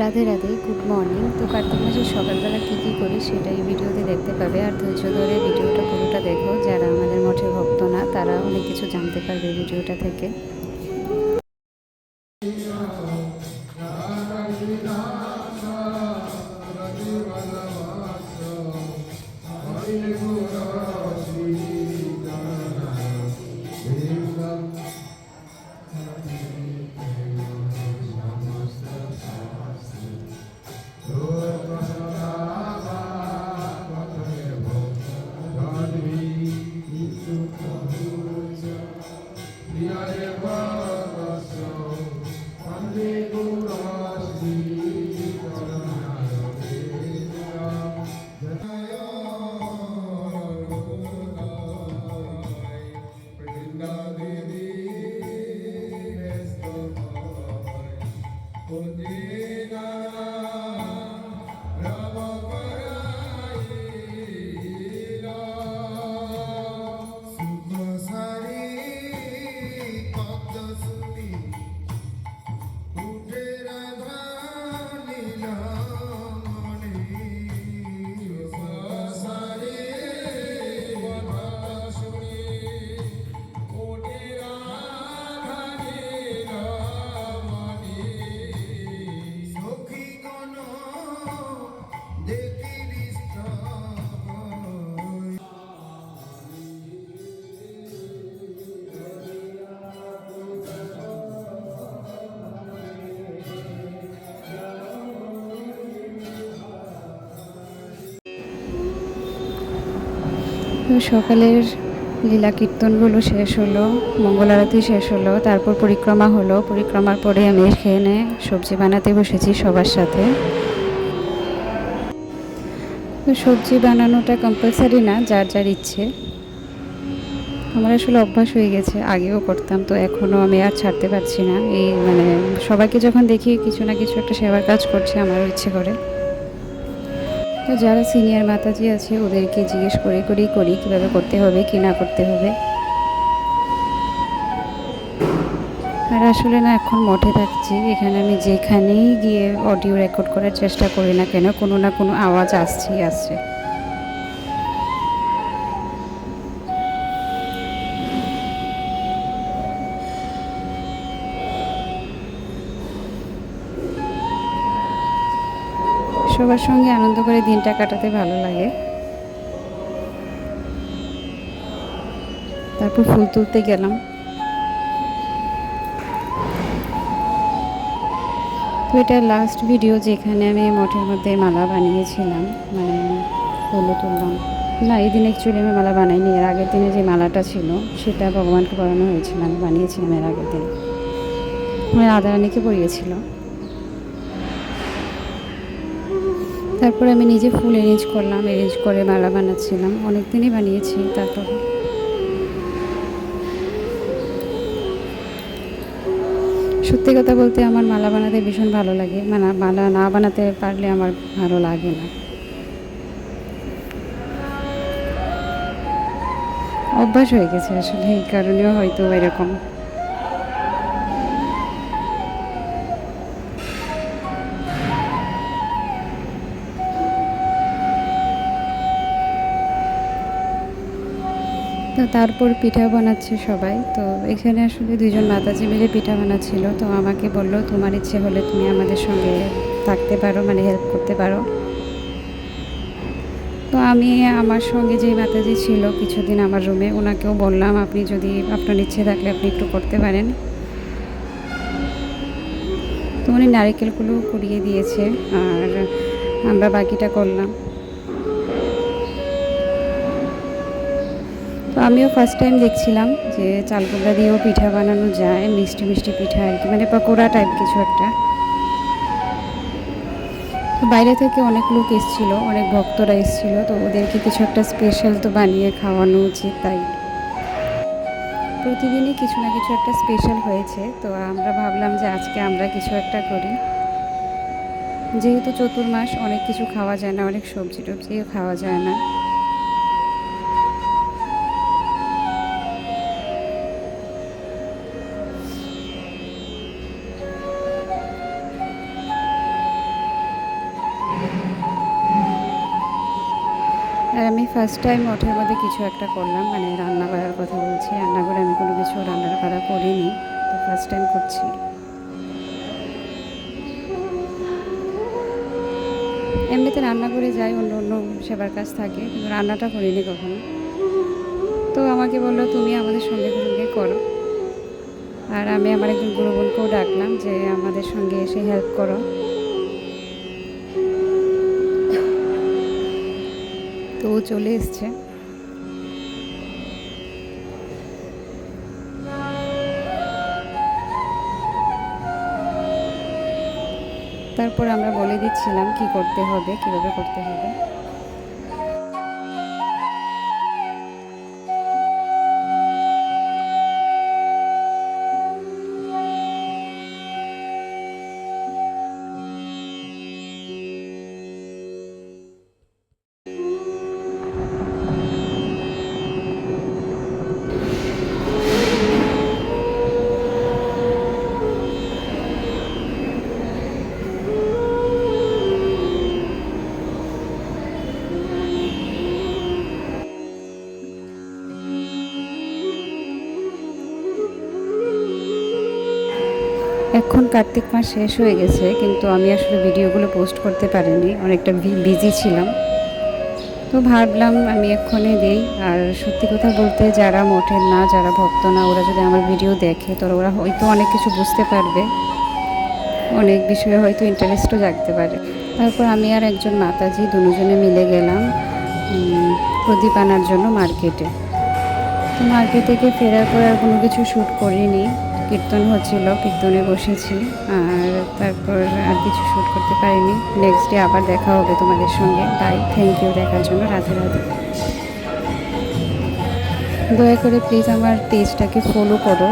Radhe Radhe good morning তো কার্তিক মাসের সকালবেলা কী কী করি সেটা এই ভিডিওতে দেখতে পাবে। আর ধৈর্য ধরে ভিডিওটা পুরোটা দেখো, যারা আমাদের মঠে ভক্ত না, তারা অনেক কিছু জানতে পারবে ভিডিওটা থেকে। Jehovah, so one. সকালের লীলা কীর্তনগুলো শেষ হলো, মঙ্গল আরতি শেষ হলো, তারপর পরিক্রমা হলো। পরিক্রমার পরে আমি খেয়ে এখানে সবজি বানাতে বসেছি সবার সাথে। সবজি বানানোটা কম্পালসারি না, যার যার ইচ্ছে। আমার আসলে অভ্যাস হয়ে গেছে, আগেও করতাম, তো এখনও আমি আর ছাড়তে পারছি না। এই মানে সবাইকে যখন দেখি কিছু না কিছু একটা সেবার কাজ করছে, আমারও ইচ্ছে করে। তো যারা সিনিয়র মাতাজি আছে, ওদেরকে জিজ্ঞেস করে করেই করি কীভাবে করতে হবে, কি না করতে হবে। আর আসলে না, এখন মঠে থাকছি। এখানে আমি যেখানেই গিয়ে অডিও রেকর্ড করার চেষ্টা করি না কেন, কোনো না কোনো আওয়াজ আসছেই আসছে। সবার সঙ্গে আনন্দ করে দিনটা কাটাতে ভালো লাগে। তারপর ফুল তুলতে গেলাম। তো এটা লাস্ট ভিডিও যেখানে আমি মঠের মধ্যে মালা বানিয়েছিলাম মানে ফুলও তুললাম। না, এই দিন অ্যাকচুয়ালি আমি মালা বানাইনি, এর আগের দিনে যে মালাটা ছিল, সেটা ভগবানকে পরানো হয়েছিল, আমি বানিয়েছিলাম এর আগের দিন। আমার রাধারানীকে পরিয়েছিল। তারপরে আমি নিজে ফুল অ্যারেঞ্জ করলাম অ্যারেঞ্জ করে মালা বানাচ্ছিলাম। অনেক দিনই বানিয়েছি, তারপর সত্যি কথা বলতে আমার মালা বানাতে ভীষণ ভালো লাগে। মানে মালা না বানাতে পারলে আমার ভালো লাগে না। অভ্যাস হয়ে গেছে আসলে, এই কারণেও হয়তো এরকম। তারপর পিঠা বানাচ্ছে সবাই। তো এখানে আসলে দুজন মাতাজি মিলে পিঠা বানাচ্ছিল। তো আমাকে বলল, তোমার ইচ্ছে হলে তুমি আমাদের সঙ্গে থাকতে পারো মানে হেল্প করতে পারো। তো আমি আমার সঙ্গে যে মাতাজি ছিল কিছুদিন আমার রুমে ওনাকেও বললাম, আপনি যদি আপনার ইচ্ছে থাকলে আপনি একটু করতে পারেন। তো উনি নারিকেলগুলো কুড়িয়ে দিয়েছে, আর আমরা বাকিটা করলাম। তো আমিও ফার্স্ট টাইম দেখছিলাম যে চালকুমড়া দিয়েও পিঠা বানানো যায়, মিষ্টি মিষ্টি পিঠা আর কি মানে পকোড়া টাইপ কিছু একটা। তো বাইরে থেকে অনেক লোক এসেছিল, অনেক ভক্তরা এসেছিল, তো ওদেরকে কিছু একটা স্পেশাল তো বানিয়ে খাওয়ানো উচিত তাই। প্রতিদিনই কিছু না কিছু একটা স্পেশাল হয়েছে, তো আমরা ভাবলাম যে আজকে আমরা কিছু একটা করি। যেহেতু চতুর্মাস, অনেক কিছু খাওয়া যায় না, অনেক সবজি টবজিও খাওয়া যায় না। আমি ফার্স্ট টাইম ওঠার মধ্যে কিছু একটা করলাম মানে রান্না করার কথা বলছি। রান্না করে আমি কোনো কিছু রান্না করা করিনি, তো ফার্স্ট টাইম করছি। এমনিতে রান্না করে যাই, অন্য অন্য সেবার কাজ থাকে, কিন্তু রান্নাটা করিনি কখনো। তো আমাকে বলল, তুমি আমাদের সঙ্গে সঙ্গে করো। আর আমি আমার একজন গুরু বোনকেও ডাকলাম যে, আমাদের সঙ্গে এসে হেল্প করো। ও চলে এসছে। তারপর আমরা বলে দিচ্ছিলাম কি করতে হবে কীভাবে করতে হবে। এখন কার্তিক মাস শেষ হয়ে গেছে, কিন্তু আমি আসলে ভিডিওগুলো পোস্ট করতে পারিনি, অনেকটা বিজি ছিলাম। তো ভাবলাম আমি এক্ষণে দিই, আর সত্যি কথা বলতে যারা মঠের না, যারা ভক্ত না, ওরা যদি আমার ভিডিও দেখে তো ওরা হয়তো অনেক কিছু বুঝতে পারবে। অনেক বিষয়ে হয়তো ইন্টারেস্টও জাগতে পারে। তারপর আমি আর একজন মাতাজি দুজনে মিলে গেলাম প্রদীপ আনার জন্য মার্কেটে। তো মার্কেট থেকে ফেরার পর আর কোনো কিছু শ্যুট করিনি। কীর্তন হচ্ছিল, কীর্তনে বসেছি, আর তারপর আর কিছু শ্যুট করতে পারিনি। নেক্সট ডে আবার দেখা হবে তোমাদের সঙ্গে। তাই থ্যাংক ইউ দেখার জন্য। রাধে রাধে। দয়া করে প্লিজ আমার পেজটাকে ফলো করো।